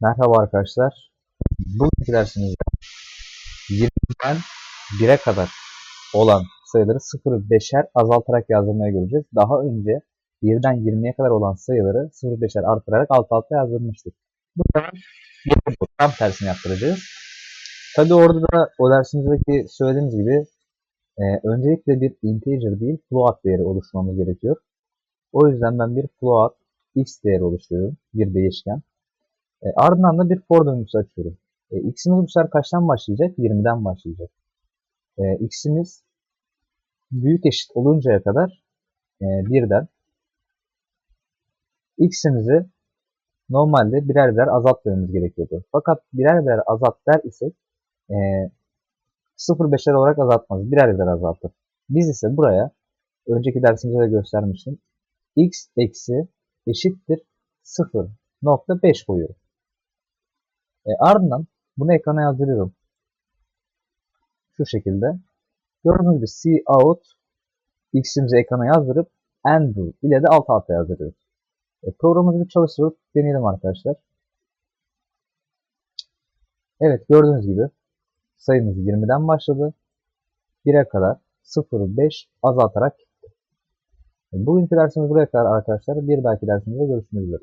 Merhaba arkadaşlar. Bugünkü dersimizde 20'den 1'e kadar olan sayıları 0-5'er azaltarak yazdırmaya göreceğiz. Daha önce 1'den 20'ye kadar olan sayıları 0-5'er artırarak alt alta yazdırmıştık. Bu sefer tam tersini yaptıracağız. Tabi orada da o dersimizdeki söylediğimiz gibi e, öncelikle bir integer değil float değeri oluşturmamız gerekiyor. O yüzden ben bir float x değeri oluşturuyorum. Bir değişken. E, ardından da bir for döngüsü açıyorum. E, x'imiz bu sefer kaçtan başlayacak? 20'den başlayacak. E, x'imiz büyük eşit oluncaya kadar e, birden x'imizi normalde birer birer azaltmamız gerekiyordu. Fakat birer birer azalt der isek e, 0,5'er olarak azaltmaz. Birer birer azaltır. Biz ise buraya önceki dersimizde de göstermiştim. x eksi eşittir 0.5 koyuyorum. E, ardından bunu ekrana yazdırıyorum. Şu şekilde. Gördüğünüz gibi cout x'imizi ekrana yazdırıp undo ile de alt alta yazdırıyoruz. E, programımızı bir çalıştırıp deneyelim arkadaşlar. Evet gördüğünüz gibi sayımız 20'den başladı. 1'e kadar 0,5 azaltarak gitti. E, Bugünkü dersimiz buraya kadar arkadaşlar. Bir dahaki dersimizde görüşmek üzere.